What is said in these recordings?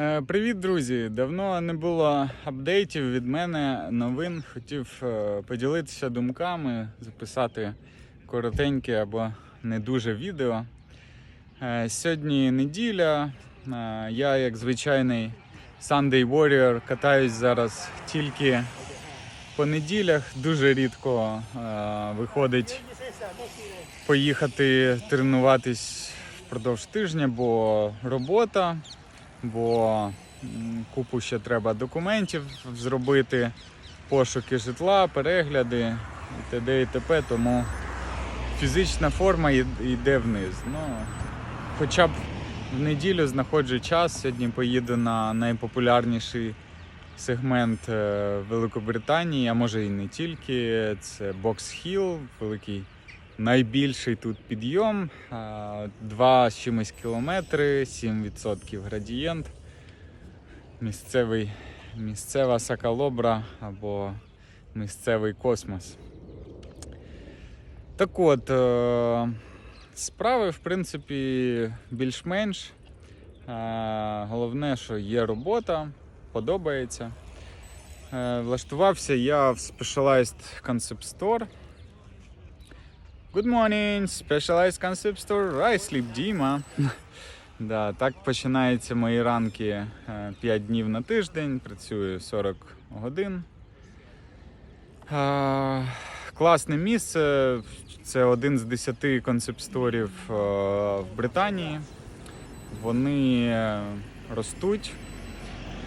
Е, Привіт, друзі! Давно не було апдейтів від мене, новин. Хотів е, поділитися думками, записати коротеньке або не дуже відео. Е, Сьогодні неділя. Я, як звичайний Sunday Warrior, катаюсь зараз тільки по неділях. Дуже рідко виходить поїхати тренуватись впродовж тижня, бо робота, бо купу ще треба документів зробити, пошуки житла, перегляди і т.д. і т.п. Тому фізична форма йде вниз. Ну, хоча б в неділю знаходжу час. Сьогодні поїду на найпопулярніший сегмент е, Великобританії, а може і не тільки. Це Box Hill, великий найбільший тут підйом. а, Два з чимось кілометри, 7% градієнт. Місцевий, місцева сакалобра або місцевий космос. Так от, е, справи, в принципі, більш-менш. Е, Головне, що є робота, подобається. Е, Влаштувався я в Specialized Concept Store. Good morning, Specialized Concept Store, I sleep Діма. да, так починаються мої ранки 5 днів на тиждень, працюю 40 годин. А, класне місце. Це один з 10 концепт-сторів е, в Британії. Вони е, ростуть,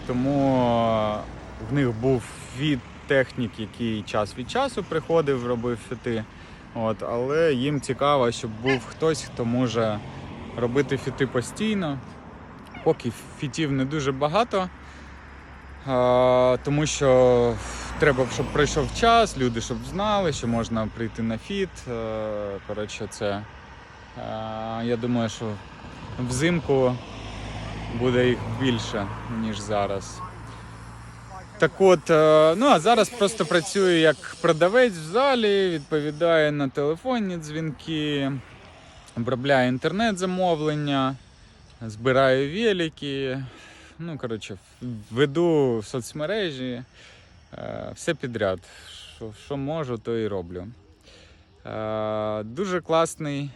тому е, в них був від технік, який час від часу приходив, робив фіти. От, але їм цікаво, щоб був хтось, хто може робити фіти постійно. Поки фітів не дуже багато, а, тому що треба, щоб пройшов час, люди щоб знали, що можна прийти на фіт. Е, Коротше, це е, я думаю, що взимку буде їх більше, ніж зараз. Так от, е, ну а зараз просто працюю як продавець в залі, відповідаю на телефонні дзвінки, обробляю інтернет-замовлення, збираю велики. Ну, коротше, веду соцмережі, е, все підряд. Що, що можу, то і роблю. Е, Дуже класний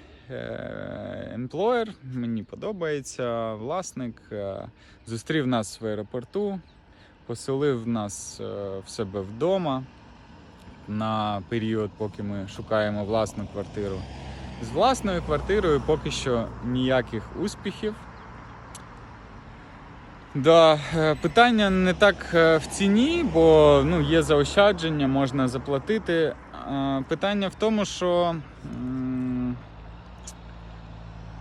емплоєр, мені подобається. Власник зустрів нас в аеропорту, поселив нас е, в себе вдома на період, поки ми шукаємо власну квартиру. З власною квартирою поки що ніяких успіхів. Да, е, питання не так е, в ціні, бо ну, є заощадження, можна заплатити. Питання в тому, що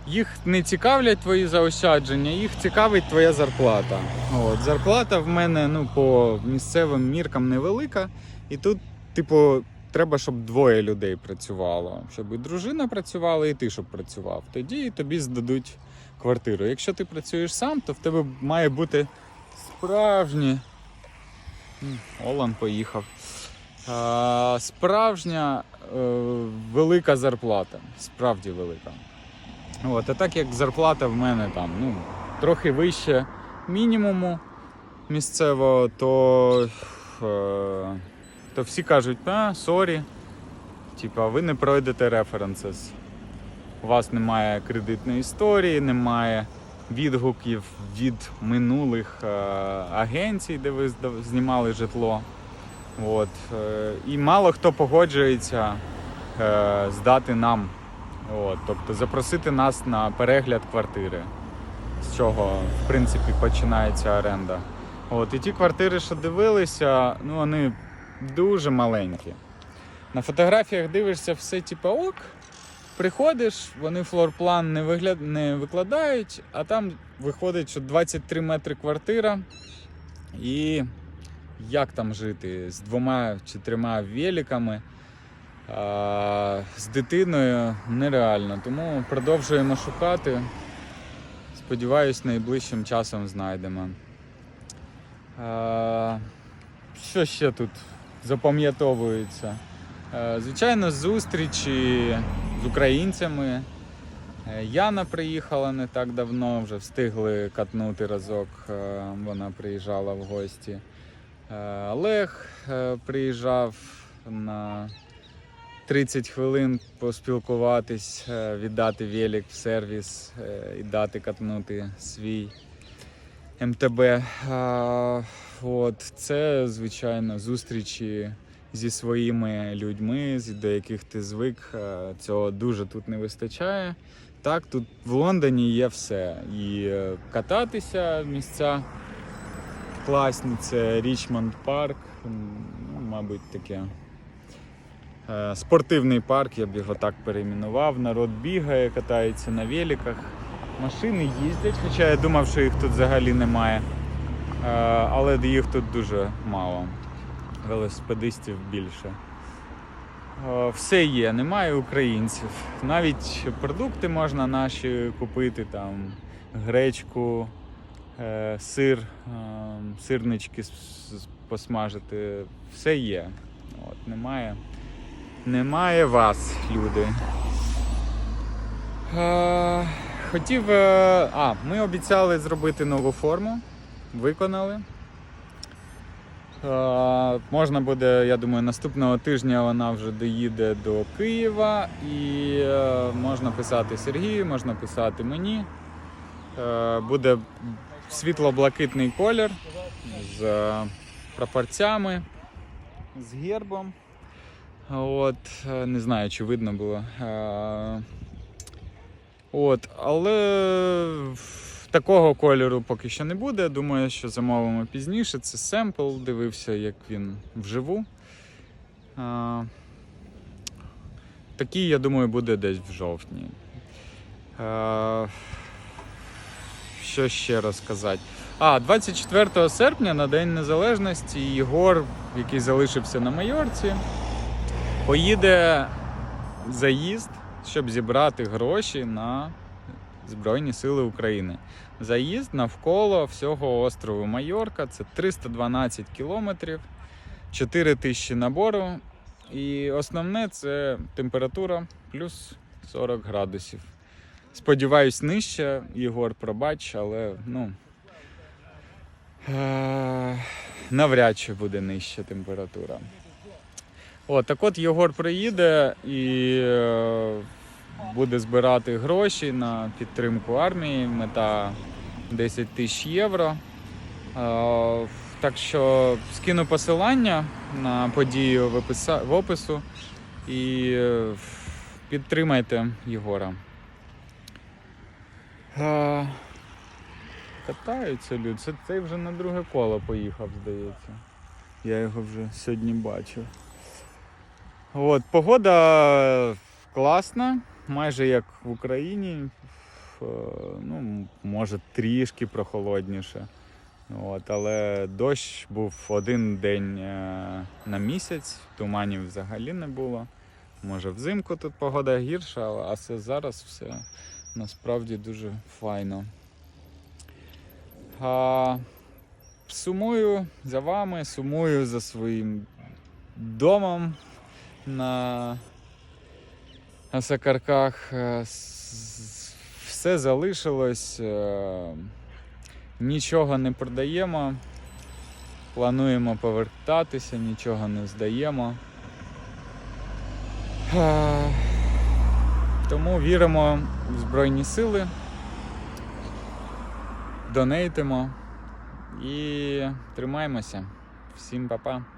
їх не цікавлять твої заощадження, їх цікавить твоя зарплата. От, зарплата в мене ну, по місцевим міркам невелика, і тут, типу, треба, щоб двоє людей працювало. Щоб і дружина працювала, і ти щоб працював. Тоді тобі здадуть квартиру. Якщо ти працюєш сам, то в тебе має бути справжнє. Олан поїхав. А, справжня е, велика зарплата. Справді велика. От, а так як зарплата в мене там ну, трохи вище мінімуму місцевого, то, е, то всі кажуть, а, сорі, типа, ви не пройдете референсес. У вас немає кредитної історії, немає відгуків від минулих е, агенцій, де ви знімали житло. От. Е, і мало хто погоджується здати нам, от, тобто запросити нас на перегляд квартири, з чого в принципі починається оренда. От, і ті квартири, що дивилися, ну вони дуже маленькі. На фотографіях дивишся все типу ок. Приходиш, вони флорплан не, вигляд... не викладають, а там виходить, що 23 метри квартира. І як там жити? З двома чи трьома великами, а, з дитиною нереально. Тому продовжуємо шукати. Сподіваюсь, найближчим часом знайдемо. А, що ще тут запам'ятовується? Е, Звичайно, зустрічі з українцями. Е, Яна приїхала не так давно, вже встигли катнути разок. е, Вона приїжджала в гості. Олег приїжджав на 30 хвилин поспілкуватись, е, віддати велик в сервіс е, і дати катнути свій МТБ. От, це, звичайно, зустрічі зі своїми людьми, до яких ти звик. Е, Цього дуже тут не вистачає. Так, тут в Лондоні є все. І кататися місця класні, це Річмонд парк, ну, мабуть, таке. Е, Спортивний парк, я б його так перейменував. Народ бігає, катається на великах. Машини їздять, хоча я думав, що їх тут взагалі немає. Е, Але їх тут дуже мало. Велосипедистів більше. Е, Все є, немає українців. Навіть продукти можна наші купити, там гречку, сир, сирнички посмажити. Все є. От, немає. Немає вас, люди. Е, Хотів. е, А, ми обіцяли зробити нову форму. Виконали. Е, Можна буде, я думаю, наступного тижня вона вже доїде до Києва і можна писати Сергію, можна писати мені. Буде світло-блакитний колір з прапорцями, з гербом. От, е, не знаю, чи видно було. Е, От, але такого кольору поки що не буде. Думаю, що замовимо пізніше. Це семпл, дивився, як він вживу. Такий, я думаю, буде десь в жовтні. Що ще розказати? А, 24 серпня на День Незалежності Єгор, який залишився на Майорці, поїде заїзд, щоб зібрати гроші на Збройні Сили України. Заїзд навколо всього острову Майорка це 312 кілометрів, 4 тисячі набору. І основне це температура плюс 40 градусів. Сподіваюсь, нижче, Єгор, пробач, але ну. Е- навряд чи буде нижча температура. О, так от Єгор приїде і е, буде збирати гроші на підтримку армії. Мета 10 тисяч євро. Е, Так що скину посилання на подію в, опису і е, підтримайте Єгора. Катаються люди. Це цей вже на друге коло поїхав, здається. Я його вже сьогодні бачив. От, погода класна, майже як в Україні. Е, Ну, може, трішки прохолодніше. От, але дощ був один день е, на місяць, туманів взагалі не було. Може, взимку тут погода гірша, а це зараз все насправді дуже файно. А, сумую за вами, сумую за своїм домом на Сакарках. Е, Все залишилось, е, нічого не продаємо. Плануємо повертатися, нічого не здаємо. Е, Тому віримо в Збройні Сили, донейтимо і тримаємося. Всім па-па.